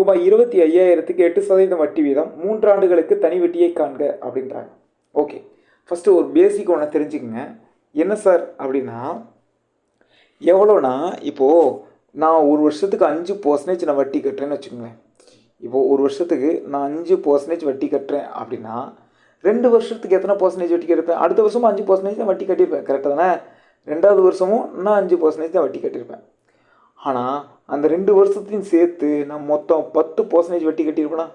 ரூபாய் இருபத்தி ஐயாயிரத்துக்கு எட்டு சதவீதம் வட்டி வீதம் மூன்று ஆண்டுகளுக்கு தனி வட்டியை காண்க அப்படின்றாங்க. ஓகே. ஃபஸ்ட்டு ஒரு பேசிக் ஒன்று தெரிஞ்சுக்கங்க. என்ன சார்? அப்படின்னா எவ்வளோனா இப்போது நான் ஒரு வருஷத்துக்கு அஞ்சு பர்சன்டேஜ் நான் வட்டி கட்டுறேன்னு வச்சுக்கோங்களேன். இப்போது ஒரு வருஷத்துக்கு நான் அஞ்சு பர்சன்டேஜ் வட்டி கட்டுறேன் அப்படின்னா ரெண்டு வருஷத்துக்கு எத்தனை பர்சன்டேஜ் வட்டி கட்டிருப்பேன் அடுத்த வருஷமும் அஞ்சு பர்சன்டேஜ் தான் வட்டி கட்டியிருப்பேன். கரெக்டாக தானே? ரெண்டாவது வருஷமும் நான் அஞ்சு பர்சன்டேஜ் தான் வட்டி கட்டியிருப்பேன். ஆனால் அந்த ரெண்டு வருஷத்தையும் சேர்த்து நான் மொத்தம் பத்து பர்சன்டேஜ் வட்டி கட்டியிருப்பேனா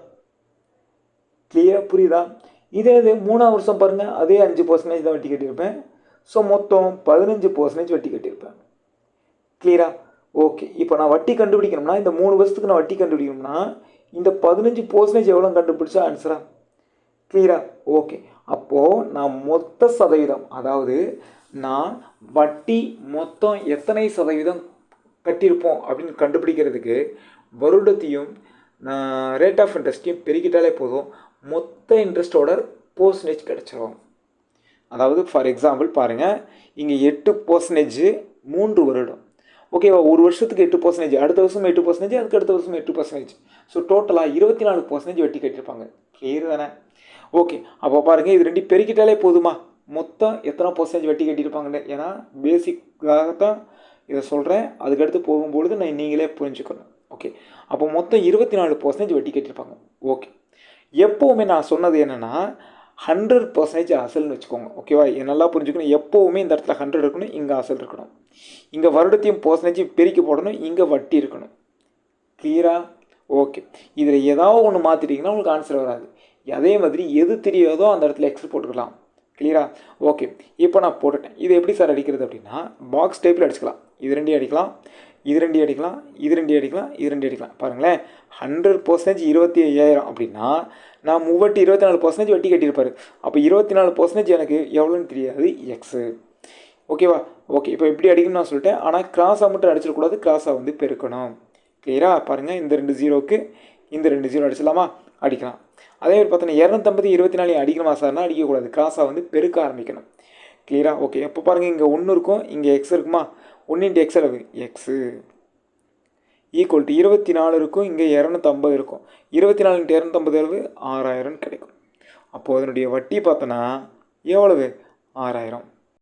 கிளியராக புரியுதா? இதே இது மூணாவது வருஷம் பாருங்கள் அதே அஞ்சு பர்சன்டேஜ் தான் வட்டி கட்டியிருப்பேன். ஸோ மொத்தம் பதினஞ்சு பர்சன்டேஜ் வட்டி கட்டியிருப்பேன். கிளியரா ஓகே இப்போ நான் வட்டி கண்டுபிடிக்கணும்னா இந்த மூணு வருஷத்துக்கு நான் வட்டி கண்டுபிடிக்கணும்னா இந்த பதினஞ்சு பர்சன்டேஜ் எவ்வளோ கண்டுபிடிச்சா ஆன்சரா கிளியரா ஓகே அப்போது நான் மொத்த சதவீதம் அதாவது நான் வட்டி மொத்தம் எத்தனை சதவீதம் கட்டியிருப்போம் அப்படின்னு கண்டுபிடிக்கிறதுக்கு வருடத்தையும் ரேட் ஆஃப் இன்ட்ரெஸ்ட்டையும் பெருக்கிட்டாலே போதும். மொத்த இன்ட்ரெஸ்ட்டோட பர்சன்டேஜ் கிடச்சிரும். அதாவது ஃபார் எக்ஸாம்பிள் பாருங்கள் இங்கே எட்டு பர்சன்டேஜ் மூன்று வருடம். ஓகேவா ஒரு வருஷத்துக்கு எட்டு பர்சன்டேஜ் அடுத்த வருஷம் எட்டு பர்சன்டேஜ் அதுக்கு அடுத்த வருஷம் எட்டு பர்சன்டேஜ் ஸோ டோட்டலாக இருபத்தி நாலு பர்சன்டேஜ் வட்டி கட்டியிருப்பாங்க. கிளியர் தானே? ஓகே அப்போ பாருங்கள் இது ரெண்டு பெருக்கிட்டாலே போதுமா? மொத்தம் எத்தனை பர்சன்டேஜ் வெட்டி கட்டியிருப்பாங்கன்னு. ஏன்னா பேசிக்காக தான் இதை சொல்கிறேன் அதுக்கடுத்து போகும்பொழுது நான் நீங்களே புரிஞ்சுக்கணும். ஓகே அப்போ மொத்தம் இருபத்தி நாலு பர்சன்டேஜ் வட்டி கட்டியிருப்பாங்க. ஓகே எப்போவுமே நான் சொன்னது என்னென்னா ஹண்ட்ரட் பர்சன்டேஜ் அசல்னு வச்சுக்கோங்க. ஓகேவா நல்லா புரிஞ்சுக்கணும். எப்போவுமே இந்த இடத்துல ஹண்ட்ரட் இருக்கணும் இங்கே அசல் இருக்கணும். இங்கே வருடத்தையும் பர்சன்டேஜ் பெருக்கி போடணும் இங்கே வட்டி இருக்கணும். கிளியரா ஓகே இதில் ஏதாவது ஒன்று மாற்றிட்டிங்கன்னா உங்களுக்கு ஆன்சர் வராது. அதே மாதிரி எது தெரியாதோ அந்த இடத்துல எக்ஸ் போட்டுக்கலாம். கிளியரா ஓகே இப்போ நான் போட்டுட்டேன். இது எப்படி சார் அடிக்கிறது அப்படின்னா பாக்ஸ் டைப்பில் அடிச்சுக்கலாம். இது ரெண்டையும் அடிக்கலாம். இது ரெண்டையும் அடிக்கலாம். இது ரெண்டையும் அடிக்கலாம். இது ரெண்டையும் அடிக்கலாம். பாருங்களேன். ஹண்ட்ரட் பர்சன்டேஜ் இருபத்தி ஐயாயிரம் அப்படின்னா நான் மூவட்டி இருபத்தி நாலு பர்சன்டேஜ் வட்டி கட்டியிருப்பாரு. அப்போ இருபத்தி நாலு பர்சன்டேஜ் எனக்கு எவ்வளோன்னு தெரியாது? எக்ஸு ஓகேவா ஓகே இப்போ எப்படி அடிக்கணும்னு நான் சொல்லிட்டேன். ஆனால் கிராஸாக மட்டும் அடிச்சிடக்கூடாது. கிராஸாக வந்து பெருக்கணும். கிளியராக பாருங்கள் இந்த ரெண்டு ஜீரோக்கு இந்த ரெண்டு ஜீரோ அடிச்சிடலாமா? அடிக்கலாம். அதே மாதிரி பார்த்தோன்னா இரநூத்தம்பது இருபத்தி நாலு அடிக்கணுமா சார்னா அடிக்கக்கூடாது கிராஸாக வந்து பெருக்க ஆரம்பிக்கணும். கிளியராக ஓகே இப்போ பாருங்கள் இங்கே ஒன்று இருக்கும் இங்கே எக்ஸ் இருக்குமா? ஒன்று இன்ட்டு எக்ஸ் அளவு. எக்ஸு ஈக்குவல் டு இருபத்தி நாலு இருக்கும் இங்கே இரநூத்தம்பது இருக்கும். இருபத்தி நாலு இன்ட்டு இரநூத்தம்பது அளவு ஆறாயிரம் கிடைக்கும். அப்போது அதனுடைய வட்டி பார்த்தோன்னா எவ்வளவு? ஆறாயிரம்.